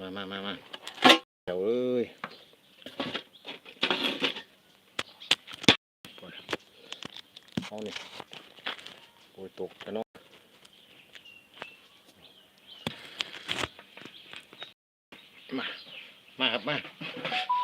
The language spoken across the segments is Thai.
มามามามาเดี๋ยวเอ้ยปวดเอานี่โอ้ยตกกันเนาะมา มาครับมา ห่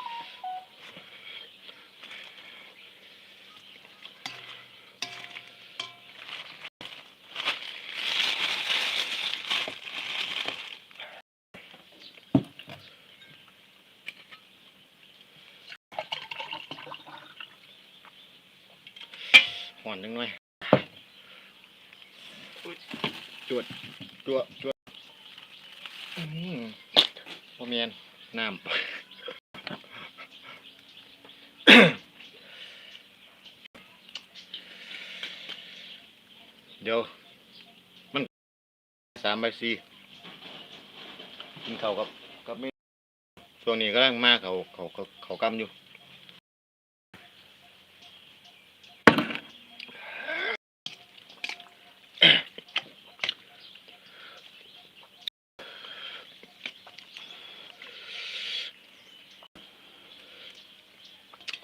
อนจังหน่อยอุ๊ยจวดจวดจวดอื้อหือพ่อเมียนน้ำเดี๋ยว มันสามใบสี่กินข้าวกับกับไม่ช่วงนี้กำลังมาเขาเขาเขาเขากำอยู่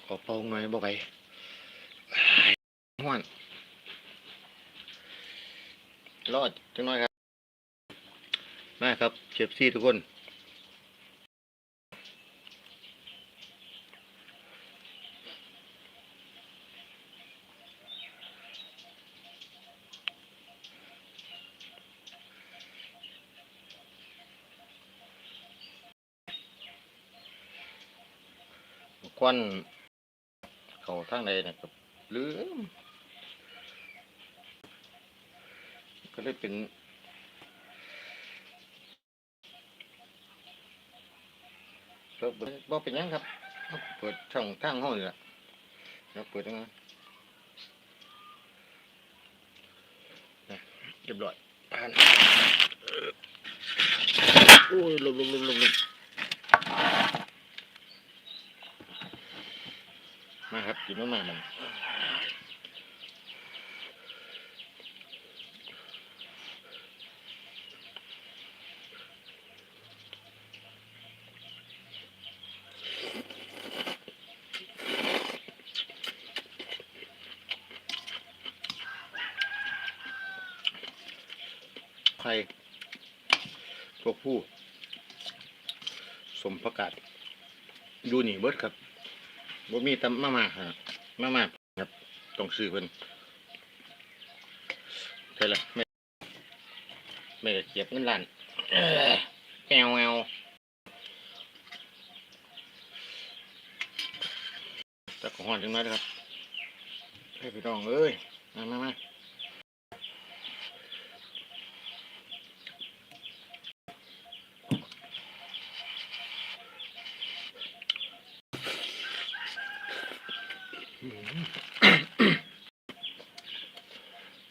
ข อเป่าหน่อยบ่ไปห้วนรอดจังน้อยครับ มาครับเชฟซี่ทุกคน ควัน เขาทางใดนะครับลืมก็เลยเป็นก็บ่บ่เป็นยังครับ เปิดช่องทางห้องนี่และเดี๋ยวเปิดตรงนั้นนะเรียบร้อยผ่านโอ้ยลมลมลมลม มาครับกินมากๆมันไข่ตัวผู้ สมประกาศ ดูนี่เบิดครับ บ่มีตำมามาครับมามาครับต้องซื้อเพิ่นใช่ละไม่ไม่ได้เก็บเงินล้านเอ้อแงวแงวแต่ก็ฮ้อนจังน้อยนะครับให้พี่น้องเอ้ยมามามา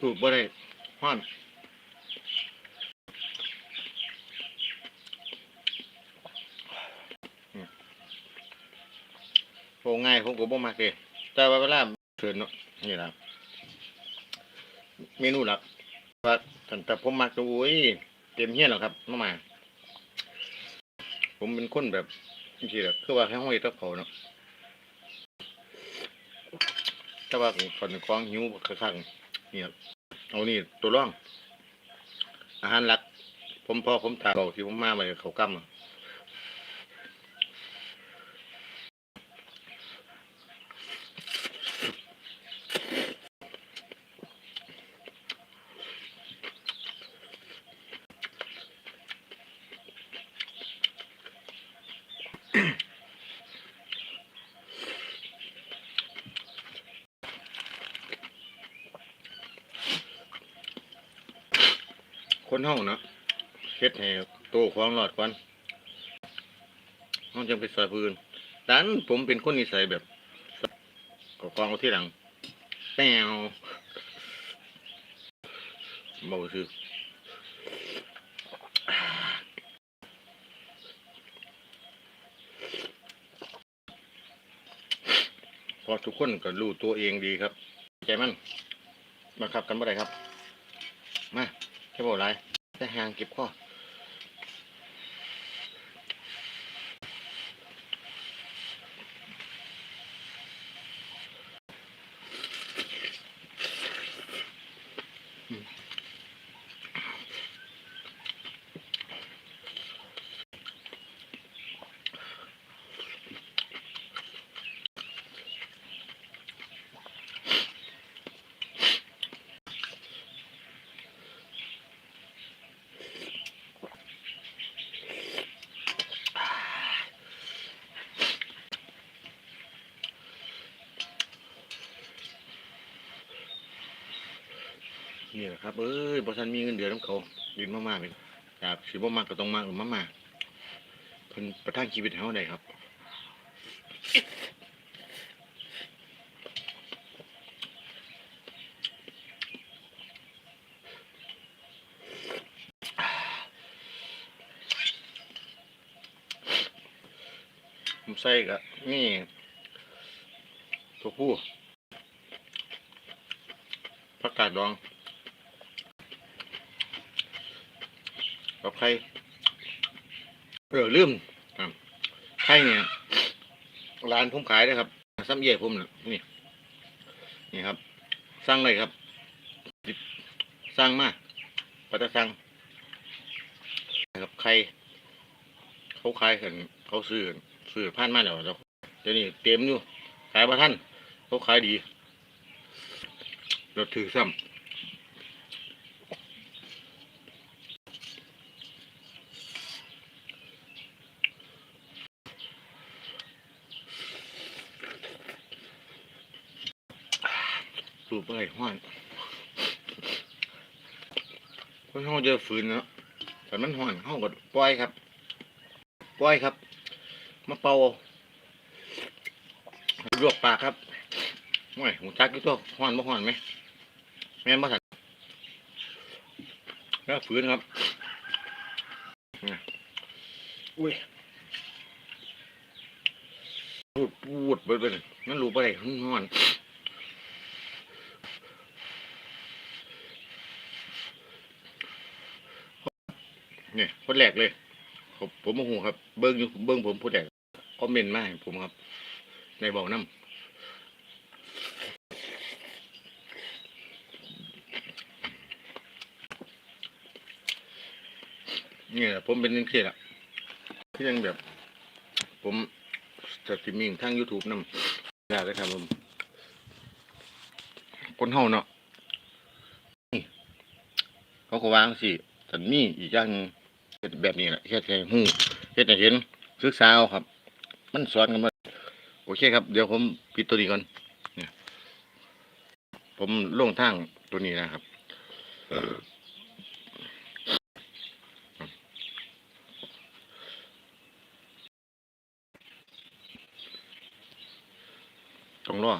ถูกบ่ได้ฮ้อนอืมโงง่ายผมก็บ่มักเด้แต่ว่าเวลาเชิญเนาะนี่ล่ะเมนูหลักว่าแต่แต่ผมมักตัวโอ้ยเต็มเฮี้ยนแล้วครับมามา ผมเป็นคนแบบจริงๆแบบคือว่าแค่ห้อยตะเขาเนาะแต่ว่าคนคล้องหิวข้าง นี่ครับเอานี่ตัวร่อง อาหารหลัก ผมพอผมตาเก่าที่ผมมาไปเขากำอะ คนห้องเนาะเฮ็ดให้โตของหลอดก่อนห้องจังไปใส่ปืนดันผมเป็นคนนิสัยแบบก็กองเอาที่หลังแปวเบาซื้อพอทุกคนก็รู้ตัวเองดีครับ ใจมันบังคับกันบ่ได้ครับ มาแค่บอกไรจะห่างเก็บข้อ นี่แหละครับ เอ้ยบริษัทมีเงินเดือนของเขาดินมากๆเลยอยากสิบ่มากก็ต้องมากหรือมากๆเพิ่นประทังชีวิตให้เฮาได้ครับผมใส่กะนี่ตัวผู้ผักกาดดอง กับไข่เออลืมอะไข่เนี่ยร้านผมขายนะครับซ้ำเย่ผมนะนี่นี่ครับสั่งเลยครับสั่งมาปัตตาสั่งครับไข่เขาขายกันเขาซื้อซื้อผ่านมาแล้วเดี๋ยวเดี๋ยวนี้เต็มอยู่ขายมาท่าน เขาขายดี เราถือซ้ำ สูบไปห้อนเพราะเขาจะฝืนเนาะแต่มันห้อนเขาก็ปล่อยครับ ปล่อยครับ มาเป่าลวกปากครับโอ้ยหูจักกี่ตัวห้อนบ่ห้อนไหมแม่นบ่ทันแล้วฝืนครับนี่อุ้ยพูดพูดเบิดเบิดนั่นรู้ปะไรห้อน เนี่ยคนแรกเลย ผมผมโมโหครับ เบิ้งอยู่เบิ้งผมผู้แดกคอมเมนต์มาให้ผมครับ ในบอกน้ำนี่แหละผมเป็นยังเครียดอะที่ยังแบบ ผมสตรีมมิ่งทาง YouTube นำอยากเลยครับผมคนเฮาเนาะเขาก็วางสิสันมีอีกอย่างนึง เฮ็ดแบบนี้แหละเฮ็ดให้ฮู้เฮ็ดให้เห็นศึกษาเอาครับ มันสอนกันมาโอเคครับ เดี๋ยวผมปิดตัวนี้ก่อนเนี่ยผมลงทางตัวนี้นะครับต้องรอ